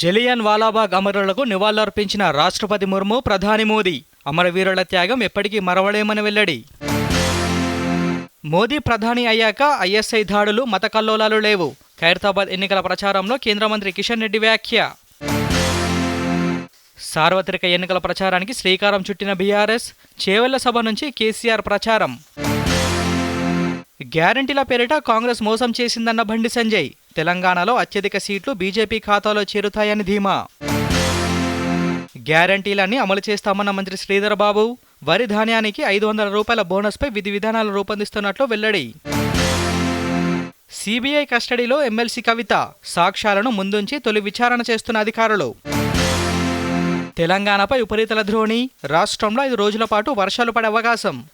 జలియన్ వాలాబాగ్ అమరులకు నివాళులర్పించిన రాష్ట్రపతి ముర్ము ప్రధాని మోదీ. అమరవీరుల త్యాగం ఎప్పటికీ మరవలేమని వెల్లడి. మోదీ ప్రధాని అయ్యాక ఐఎస్ఐ దాడులు మత కల్లోలాలు లేవు. ఖైరతాబాద్ ఎన్నికల ప్రచారంలో కేంద్ర మంత్రి కిషన్ రెడ్డి వ్యాఖ్య. సార్వత్రిక ఎన్నికల ప్రచారానికి శ్రీకారం చుట్టిన బీఆర్ఎస్ చేవెళ్ళ సభ నుంచి కేసీఆర్ ప్రచారం. గ్యారంటీల పేరిట కాంగ్రెస్ మోసం చేసిందన్న బండి సంజయ్. తెలంగాణలో అత్యధిక సీట్లు బీజేపీ ఖాతాలో చేరుతాయని ధీమా. గ్యారంటీలన్నీ అమలు చేస్తామన్న మంత్రి శ్రీధర్ బాబు వరి ధాన్యానికి ఐదు వందల రూపాయల బోనస్పై విధి విధానాలు రూపొందిస్తున్నట్లు వెల్లడి. సిబిఐ కస్టడీలో ఎమ్మెల్సీ కవిత సాక్ష్యాలను ముందుంచి తొలి విచారణ చేస్తున్న అధికారులు. తెలంగాణపై ఉపరితల ద్రోణి రాష్ట్రంలో ఐదు రోజుల పాటు వర్షాలు పడే అవకాశం.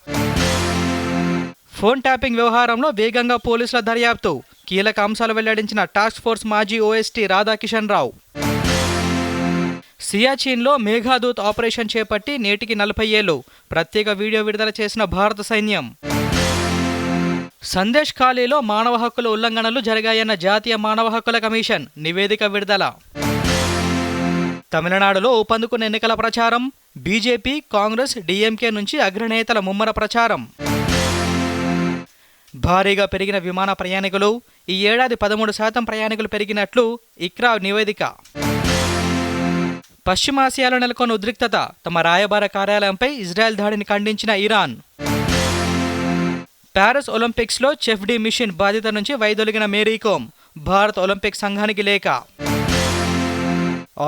ఫోన్ ట్యాపింగ్ వ్యవహారంలో వేగంగా పోలీసుల దర్యాప్తు. కీలక అంశాలు వెల్లడించిన టాస్క్ ఫోర్స్ మాజీ ఓఎస్టీ రాధాకిషన్ రావు. సియాచిన్లో మేఘాదూత్ ఆపరేషన్ చేపట్టి నేటికి నలభై ఏళ్ళు. ప్రత్యేక వీడియో విడుదల చేసిన భారత సైన్యం. సందేశ్ ఖాళీలో మానవ హక్కుల ఉల్లంఘనలు జరిగాయన్న జాతీయ మానవ హక్కుల కమిషన్ నివేదిక విడుదల. తమిళనాడులో ఊపందుకున్న ఎన్నికల ప్రచారం. బీజేపీ కాంగ్రెస్ డీఎంకే నుంచి అగ్రనేతల ముమ్మర ప్రచారం. భారీగా పెరిగిన విమాన ప్రయాణికులు ఈ ఏడాది పదమూడు శాతం ప్రయాణికులు పెరిగినట్లు ఇక్రా నివేదిక. పశ్చిమాసియాలో నెలకొన్న ఉద్రిక్తత తమ రాయబార కార్యాలయంపై ఇజ్రాయెల్ దాడిని ఖండించిన ఇరాన్. ప్యారిస్ ఒలింపిక్స్లో చెఫ్ డి మిషన్ బాధ్యత నుంచి వైదొలిగిన మేరీకోమ్ భారత ఒలింపిక్ సంఘానికి లేఖ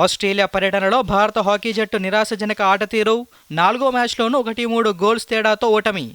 ఆస్ట్రేలియా పర్యటనలో భారత హాకీ జట్టు నిరాశజనక ఆట తీరు నాలుగో మ్యాచ్లోనూ ఒకటి మూడు గోల్స్ తేడాతో ఓటమి.